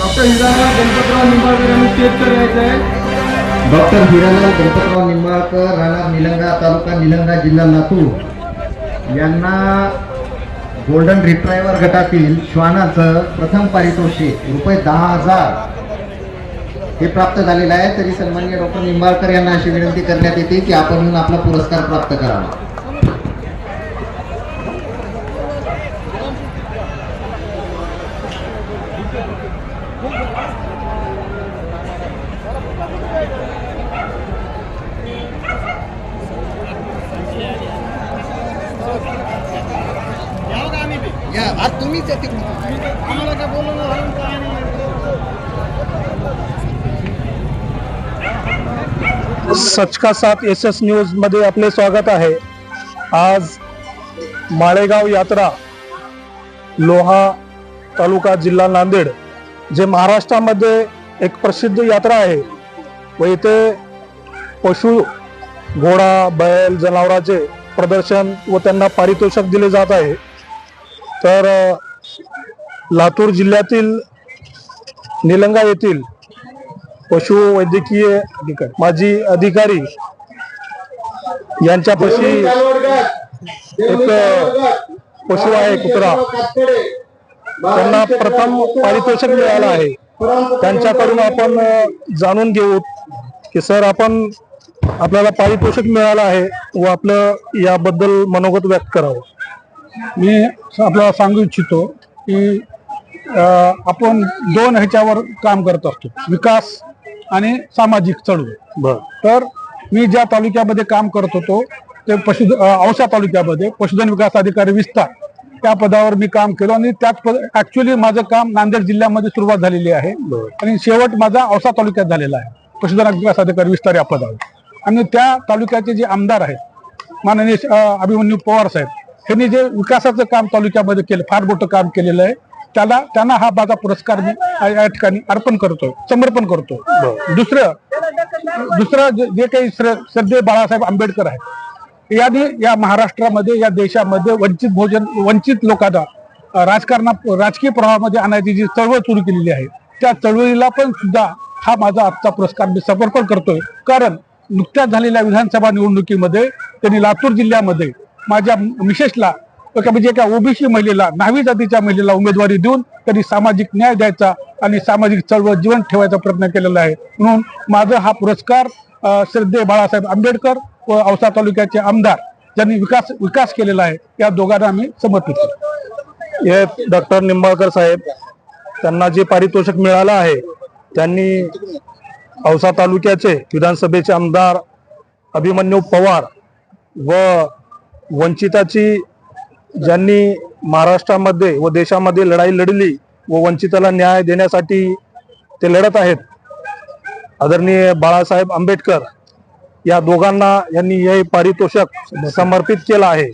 Doctor Hiralal Ganpatrao Nimbalkar यांनी आहे. Doctor Hiralal Ganpatrao Nimbalkar राहणार निलंगा तालुका निलंगा जिल्हा लातूर. यांना गोल्डन रिट्रायव्हर गटातील श्वानाचं प्रथम पारितोषिक रुपये दहा हजार हे प्राप्त झालेलं आहे. तरी सन्माननीय डॉक्टर निंबाळकर यांना अशी विनंती करण्यात येते की आपण आपला पुरस्कार प्राप्त करावा. या आज तुम्हीच येते आम्हाला काय बोलणं काय नाही. सच का साथ एस एस न्यूजमध्ये आपले स्वागत आहे. आज माळेगाव यात्रा लोहा तालुका जिल्हा नांदेड जे महाराष्ट्रामध्ये एक प्रसिद्ध यात्रा आहे. व इथे पशु घोडा बैल जनावरांचे प्रदर्शन व त्यांना पारितोषिक दिले जात आहे. तर लातूर जिल्ह्यातील निलंगा येथील पशु वैद्यकीय माजी अधिकारी यांच्यापाशी एक पशु आहे कुत्रा. त्यांना प्रथम पारितोषिक मिळालं आहे. त्यांच्याकडून आपण जाणून घेऊ की सर आपण आपल्याला पारितोषिक मिळालं आहे व आपलं याबद्दल मनोगत व्यक्त करावं. मी आपल्याला सांगू इच्छितो की आपण दोन ह्याच्यावर काम करत असतो विकास आणि सामाजिक चळवळ. बर. तर मी ज्या तालुक्यामध्ये काम करत होतो ते पशु औसा तालुक्यामध्ये पशुधन विकास अधिकारी विस्तार त्या पदावर मी काम केलं आणि त्याच पद ऍक्च्युली माझं काम नांदेड जिल्ह्यामध्ये सुरुवात झालेली आहे. आणि शेवट माझा औसा तालुक्यात झालेला आहे. पशुधन विकास अधिकारी विस्तार या पदावर. आणि त्या तालुक्याचे जे आमदार आहेत माननीय अभिमन्यू पवार साहेब यांनी जे विकासाचं काम तालुक्यामध्ये केलं फार मोठं काम केलेलं आहे. त्याला त्यांना हा माझा पुरस्कार मी या- ठिकाणी अर्पण करतोय समर्पण करतो दुसरं दुसरं जे काही श्र- श्रद्धेय बाळासाहेब आंबेडकर आहेत याने या महाराष्ट्रामध्ये या देशामध्ये वंचित भोजन वंचित लोकांना राजकारणा राजकीय प्रवाहामध्ये आणायची जी चळवळ सुरू केलेली आहे त्या चळवळीला पण सुद्धा हा माझा आजचा पुरस्कार मी समर्पण करतोय. कारण नुकत्याच झालेल्या विधानसभा निवडणुकीमध्ये त्यांनी लातूर जिल्ह्यामध्ये माझ्या मिशेषला म्हणजे एका ओबीसी महिलेला नावी जातीच्या महिलेला उमेदवारी देऊन त्यांनी सामाजिक न्याय द्यायचा आणि सामाजिक चळवळ जीवन ठेवायचा प्रयत्न केलेला आहे. म्हणून माझा हा पुरस्कार श्रद्धे बाळासाहेब आंबेडकर औसा तालुक्याचे आमदार ज्यांनी विकास विकास केलेला आहे या दोघांना आम्ही समर्पित हे डॉक्टर निंबाळकर साहेब त्यांना जे पारितोषिक मिळालं आहे त्यांनी औसा तालुक्याचे विधानसभेचे आमदार अभिमन्यू पवार व वंचिताची ज्यांनी महाराष्ट्रामध्ये व देशामध्ये लढाई लढली व वंचिताला न्याय देण्यासाठी ते लढत आहेत. आदरणीय बाळासाहेब आंबेडकर या दोघांना यांनी हे पारितोषिक समर्पित केलं आहे.